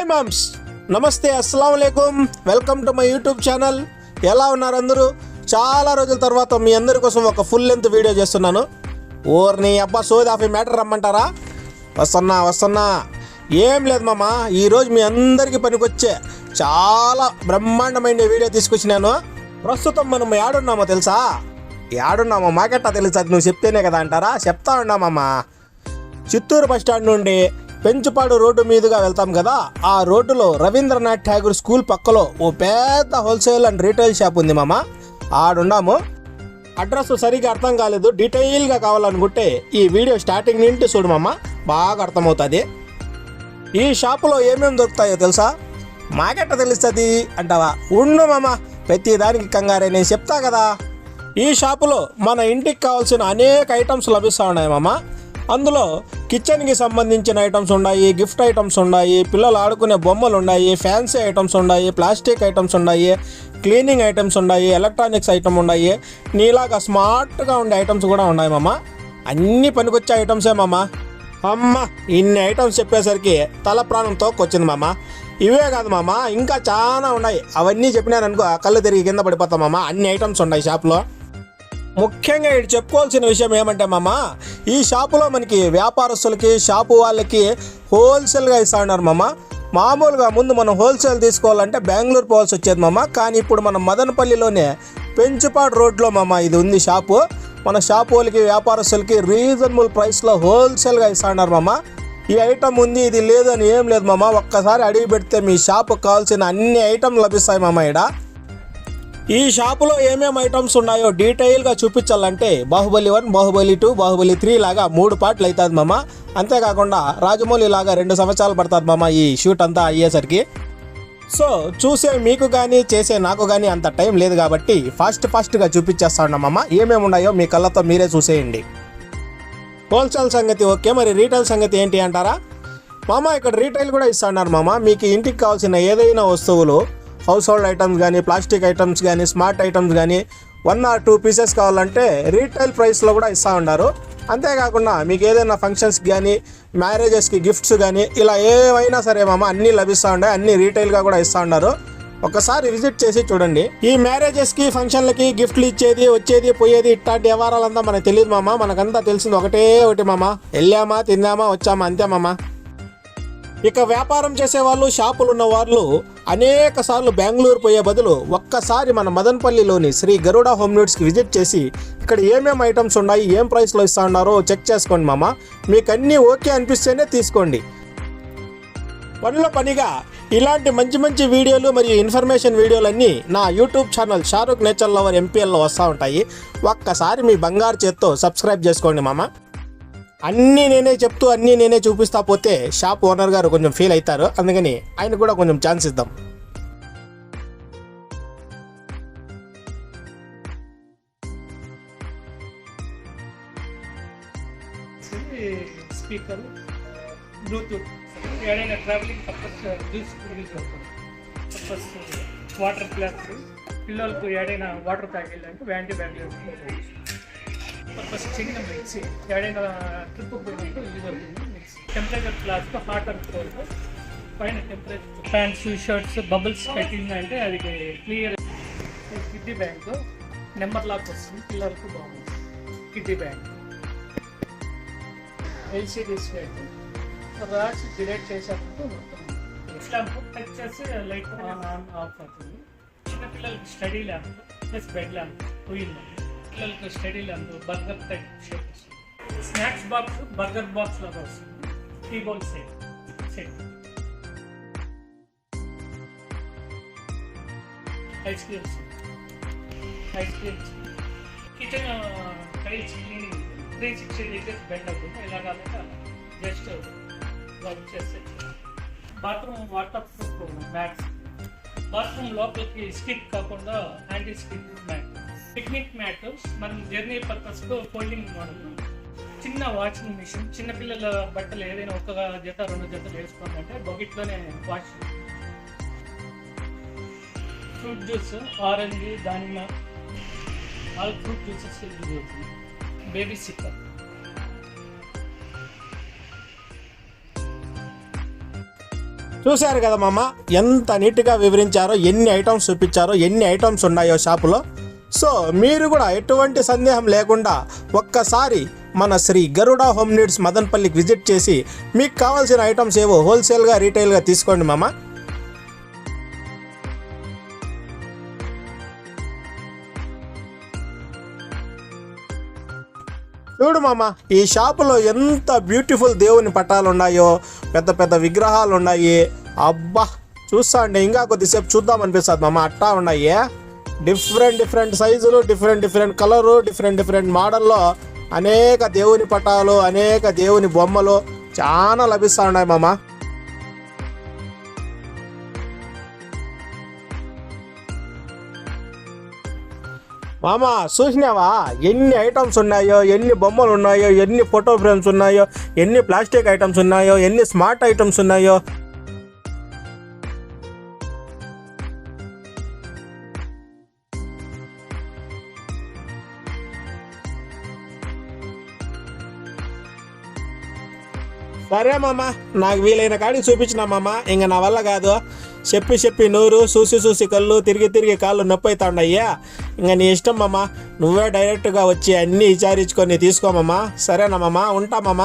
Hi moms నమస్తే అస్సలం అయికం welcome to my YouTube channel ఎలా ఉన్నారు అందరూ? చాలా రోజుల తర్వాత మీ అందరి కోసం ఒక ఫుల్ లెంత్ వీడియో చేస్తున్నాను. ఓర్ని అబ్బా సోదాఫీ మ్యాటర్ రమ్మంటారా? వస్తున్నా వస్తున్నా ఏం లేదు మామ ఈరోజు మీ అందరికీ పనికొచ్చే చాలా బ్రహ్మాండమైన వీడియో తీసుకొచ్చినాను. ప్రస్తుతం మనం ఏడున్నామో తెలుసా? ఏడున్నామో మాకెట్టా తెలుసా? అది నువ్వు చెప్తేనే కదా అంటారా? చెప్తా ఉన్నామమ్మా చిత్తూరు బస్ స్టాండ్ నుండి పెంచుపాడు రోడ్డు మీదుగా వెళ్తాం కదా ఆ రోడ్డులో రవీంద్రనాథ్ ఠాగూర్ స్కూల్ పక్కలో ఓ పెద్ద హోల్సేల్ అండ్ రీటైల్ షాప్ ఉంది మామ. ఆడున్నాము అడ్రస్ సరిగా అర్థం కాలేదు డీటెయిల్గా కావాలనుకుంటే ఈ వీడియో స్టార్టింగ్ నుండి చూడు మామ బాగా అర్థమవుతుంది. ఈ షాపులో ఏమేమి దొరుకుతాయో తెలుసా? మాకెట్ట తెలుస్తుంది అంటావా? ఉండు మామ ప్రతి దానికి కంగారే నేను చెప్తా కదా. ఈ షాపులో మన ఇంటికి కావాల్సిన అనేక ఐటమ్స్ లభిస్తూ ఉన్నాయి మామ. అందులో కిచెన్కి సంబంధించిన ఐటమ్స్ ఉన్నాయి గిఫ్ట్ ఐటమ్స్ ఉన్నాయి పిల్లలు ఆడుకునే బొమ్మలు ఉన్నాయి ఫ్యాన్సీ ఐటమ్స్ ఉన్నాయి ప్లాస్టిక్ ఐటమ్స్ ఉన్నాయి క్లీనింగ్ ఐటమ్స్ ఉన్నాయి ఎలక్ట్రానిక్స్ ఐటమ్ ఉన్నాయి. నీలాగా స్మార్ట్గా ఉండే ఐటమ్స్ కూడా ఉన్నాయి మామ. అన్ని పనికొచ్చే ఐటమ్సే మామ. అమ్మ ఇన్ని ఐటమ్స్ చెప్పేసరికి తల ప్రాణం తోకొచ్చింది మామ. ఇవే కాదు మామ ఇంకా చాలా ఉన్నాయి. అవన్నీ చెప్పినాననుకో కళ్ళు తిరిగి కింద పడిపోతాం మామ. అన్ని ఐటమ్స్ ఉన్నాయి షాప్లో. ముఖ్యంగా ఇటు చెప్పుకోవాల్సిన విషయం ఏమంటే మామ ఈ షాపులో మనకి వ్యాపారస్తులకి షాపు వాళ్ళకి హోల్సేల్గా ఇస్తా ఉన్నారు మామ. మామూలుగా ముందు మనం హోల్సేల్ తీసుకోవాలంటే బెంగళూరు పోవాల్సి వచ్చేది మామ. కానీ ఇప్పుడు మనం మదనపల్లిలోనే పెంచుపాడు రోడ్లో మామ ఇది ఉంది షాపు. మన షాపు వాళ్ళకి వ్యాపారస్తులకి రీజనబుల్ ప్రైస్లో హోల్సేల్గా ఇస్తా ఉన్నారు మామ. ఈ ఐటమ్ ఉంది ఇది లేదు అని ఏం లేదు మామ. ఒక్కసారి అడిగి పెడితే మీ షాపుకి కావాల్సిన అన్ని ఐటమ్ లభిస్తాయి మామ ఇక్కడ. ఈ షాపులో ఏమేమి ఐటమ్స్ ఉన్నాయో డీటెయిల్గా చూపించాలంటే Baahubali one Baahubali two Baahubali three లాగా మూడు పాటలు అవుతుంది మామ. అంతేకాకుండా రాజమౌళి లాగా రెండు సంవత్సరాలు పడుతుంది మామ ఈ షూట్ అంతా అయ్యేసరికి. సో చూసే మీకు కానీ చేసే నాకు కానీ అంత టైం లేదు కాబట్టి ఫాస్ట్ ఫాస్ట్గా చూపించేస్తా ఉన్నామమ్మ ఏమేమి ఉన్నాయో మీ కళ్ళతో మీరే చూసేయండి. హోల్సేల్ సంగతి ఓకే మరి రీటైల్ సంగతి ఏంటి అంటారా? మామ ఇక్కడ రీటైల్ కూడా ఇస్తున్నారు మామ. మీకు ఇంటికి కావాల్సిన ఏదైనా వస్తువులు హౌస్ హోల్డ్ ఐటమ్స్ కానీ ప్లాస్టిక్ ఐటమ్స్ కానీ స్మార్ట్ ఐటమ్స్ కానీ వన్ ఆర్ టూ పీసెస్ కావాలంటే రీటైల్ ప్రైస్లో కూడా ఇస్తూ ఉన్నారు. అంతేకాకుండా మీకు ఏదైనా ఫంక్షన్స్కి కానీ మ్యారేజెస్కి గిఫ్ట్స్ కానీ ఇలా ఏవైనా సరే మామ అన్నీ లభిస్తూ ఉన్నాయి అన్నీ రీటైల్గా కూడా ఇస్తూ ఉన్నారు. ఒకసారి విజిట్ చేసి చూడండి. ఈ మ్యారేజెస్కి ఫంక్షన్లకి గిఫ్ట్లు ఇచ్చేది వచ్చేది పోయేది ఇట్లాంటి వ్యవహారాలంతా మనకు తెలియదు మామ. మనకంతా తెలిసింది ఒకటే ఒకటి మామ. వెళ్ళామా తిందామా వచ్చామా అంతే మామ. ఇక వ్యాపారం చేసే వాళ్ళు షాపులు ఉన్న వాళ్ళు అనేక సార్లు బెంగళూరు పోయే బదులు ఒక్కసారి మన మదనపల్లిలోని శ్రీ గరుడ హోమ్ నీడ్స్కి విజిట్ చేసి ఇక్కడ ఏమేమి ఐటమ్స్ ఉన్నాయి ఏం ప్రైస్లో ఇస్తా ఉన్నారో చెక్ చేసుకోండి మామ. మీకు అన్నీ ఓకే అనిపిస్తేనే తీసుకోండి. పనిలో పనిగా ఇలాంటి మంచి మంచి వీడియోలు మరియు ఇన్ఫర్మేషన్ వీడియోలన్నీ నా YouTube channel Shahrukh nature lover ఎంపీఎల్లో వస్తూ ఉంటాయి. ఒక్కసారి మీ బంగారు చేత్తో సబ్స్క్రైబ్ చేసుకోండి మామ. అన్నీ నేనే చెప్తూ అన్నీ నేనే చూపిస్తా పోతే షాప్ ఓనర్ గారు కొంచెం ఫీల్ అవుతారు. అందుకని ఆయన కూడా కొంచెం ఛాన్స్ ఇద్దాం. స్పీకర్ బ్లూటూత్ ఏదైనా ట్రావెలింగ్ పర్పస్ జ్యూస్ యూజ్ అవుతుంది. పర్పస్ వాటర్ గ్లాస్ పిల్లలకు ఏదైనా వాటర్ ప్యాక్ వెళ్ళాలంటే వ్యాంటీ బ్యాగ్ పర్పస్ చిన్న మిక్సీ ఏదైనా ట్రిప్ పోయినట్టు యూజ్ అవుతుంది mixie temperature flask hot and పైన టెంపరేచర్ ప్యాంట్స్ షర్ట్స్ బబుల్స్ పెట్టింది అంటే అది clear kiddie bank number lock వస్తుంది. పిల్లలకు బాగుంది కిడ్డీ బ్యాంక్ ఎల్సిడి స్లైట్ రాసి డిలైట్ చేసేటప్పుడు మొత్తం ల్యాంప్ టచ్ చేసి లైట్ ఆన్ ఆన్ ఆఫ్ అవుతుంది. చిన్నపిల్లలకి study lamp plus bed lamp wheel పిల్లలకి స్టడీ అందు బర్గర్ టైప్ షేప్ వస్తుంది. స్నాక్స్ బాక్స్ బర్గర్ బాక్స్ లాగా వస్తుంది. Tea bowl set set ice creams ice creams kitchen tiles cleaning three sixty degrees bend అవుతుంది. ఇలా కాకుండా జస్ట్ వర్క్ చేస్తే bathroom waterproof mats bathroom లోపలికి స్కిప్ కాకుండా anti skip mat picnic mat మనం journey పర్పస్లో ఫోల్డింగ్ మోడల్ చిన్న washing machine చిన్నపిల్లల బట్టలు ఏదైనా ఒక జత రెండు జతలు వేసుకోవాలంటే బకెట్లోనే వాష్ ఫ్రూట్ జ్యూస్ ఆరెంజ్ దానిమ్మ all fruit juices baby seeker చూశారు కదా మామ? ఎంత నీట్గా వివరించారో ఎన్ని ఐటమ్స్ చూపించారో ఎన్ని ఐటమ్స్ ఉన్నాయో షాపులో సో మీరు కూడా ఎటువంటి సందేహం లేకుండా ఒక్కసారి మన శ్రీ గరుడ హోమ్ నీడ్స్ మదన్పల్లికి విజిట్ చేసి మీకు కావాల్సిన ఐటమ్స్ ఏవో హోల్సేల్గా రీటైల్గా తీసుకోండి మామ. చూడు మామ ఈ షాపులో ఎంత బ్యూటిఫుల్ దేవుని పటాలు ఉన్నాయో పెద్ద పెద్ద విగ్రహాలు ఉన్నాయి. అబ్బా చూస్తా అండి ఇంకా కొద్దిసేపు చూద్దాం అనిపిస్తుంది మామ అట్టా ఉన్నాయి. డిఫరెంట్ డిఫరెంట్ సైజులు different different colour different different మోడల్లో అనేక దేవుని పటాలు అనేక దేవుని బొమ్మలు చాలా లభిస్తూ ఉన్నాయి మామ. మామ చూసినావా? ఎన్ని ఐటమ్స్ ఉన్నాయో ఎన్ని బొమ్మలు ఉన్నాయో ఎన్ని ఫోటో ఫ్రేమ్స్ ఉన్నాయో ఎన్ని ప్లాస్టిక్ ఐటమ్స్ ఉన్నాయో ఎన్ని స్మార్ట్ ఐటమ్స్ ఉన్నాయో సరే మామ నాకు వీలైన కాడికి చూపించిన మామ ఇంక నా వల్ల కాదు. చెప్పి చెప్పి నోరు చూసి చూసి కళ్ళు తిరిగి తిరిగి కాళ్ళు నొప్పి అవుతా ఉన్నాయ్యా ఇంక నీ ఇష్టం మామ నువ్వే డైరెక్ట్గా వచ్చి అన్నీ విచారించుకొని తీసుకోమమ్మా సరేనా మామ.